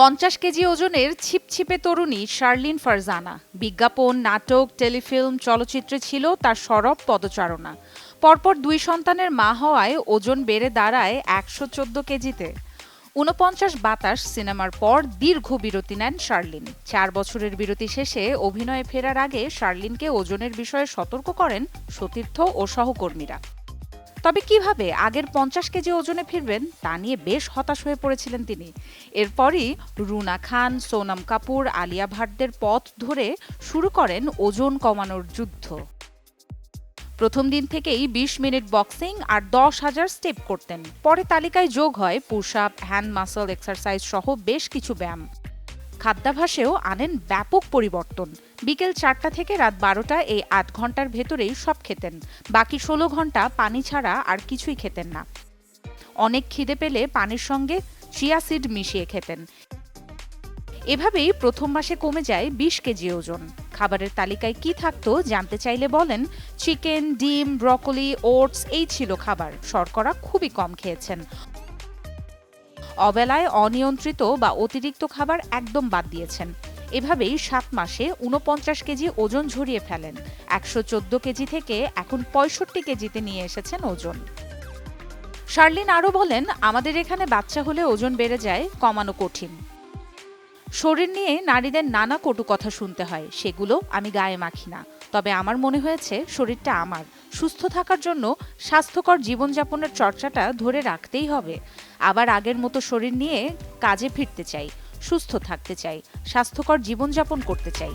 পঞ্চাশ কেজি ওজনের ছিপছিপে তরুণী শার্লিন ফারজানা। বিজ্ঞাপন, নাটক, টেলিফিল্ম, চলচ্চিত্রে ছিল তার সরব পদচারণা। পরপর দুই সন্তানের মা হওয়ায় ওজন বেড়ে দাঁড়ায় একশো চোদ্দ কেজিতে। ঊনপঞ্চাশ বাতাস সিনেমার পর দীর্ঘ বিরতি নেন শার্লিন। চার বছরের বিরতি শেষে অভিনয়ে ফেরার আগে শার্লিনকে ওজনের বিষয়ে সতর্ক করেন সতীর্থ ও সহকর্মীরা। তবে কীভাবে আগের পঞ্চাশ কেজি ওজনে ফিরবেন তা নিয়ে বেশ হতাশ হয়ে পড়েছিলেন তিনি। এরপরই রুনা খান, সোনাম কাপুর, আলিয়া ভাটদের পথ ধরে শুরু করেন ওজন কমানোর যুদ্ধ। প্রথম দিন থেকেই ২০ মিনিট বক্সিং আর দশ হাজার স্টেপ করতেন। পরে তালিকায় যোগ হয় push up hand muscle exercise সহ বেশ কিছু ব্যায়াম। খাদ্যাভাসেও আনেন ব্যাপক পরিবর্তন। বিকেল চারটা থেকে রাত বারোটা এই আট ঘণ্টার ভেতরেই সব খেতেন। বাকি ষোলো ঘণ্টা পানি ছাড়া আর কিছুই খেতেন না। অনেক খিদে পেলে পানির সঙ্গে চিয়া সিড মিশিয়ে খেতেন। এভাবেই প্রথম মাসে কমে যায় বিশ কেজি ওজন। খাবারের তালিকায় কি থাকতো জানতে চাইলে বলেন, চিকেন, ডিম, ব্রকলি, ওটস এই ছিল খাবার। শর্করা খুবই কম খেয়েছেন। অবেলায় অনিয়ন্ত্রিত বা অতিরিক্ত খাবার একদম বাদ দিয়েছেন। এভাবেই সাত মাসে উনপঞ্চাশ কেজি ওজন ঝরিয়ে ফেলেন। একশো চোদ্দ কেজি থেকে এখন পঁয়ষট্টি কেজিতে নিয়ে এসেছেন ওজন। শার্লিন আরও বলেন, আমাদের এখানে বাচ্চা হলে ওজন বেড়ে যায়, কমানো কঠিন। শরীর নিয়ে নারীদের নানা কটু কথা শুনতে হয়, সেগুলো আমি গায়ে মাখি না। তবে আমার মনে হয়েছে শরীরটা আমার। সুস্থ থাকার জন্য স্বাস্থ্যকর জীবনযাপনের চর্চাটা ধরে রাখতেই হবে। আবার আগের মতো শরীর নিয়ে কাজে ফিরতে চাই। সুস্থ থাকতে চাই স্বাস্থ্যকর জীবনযাপন করতে চাই।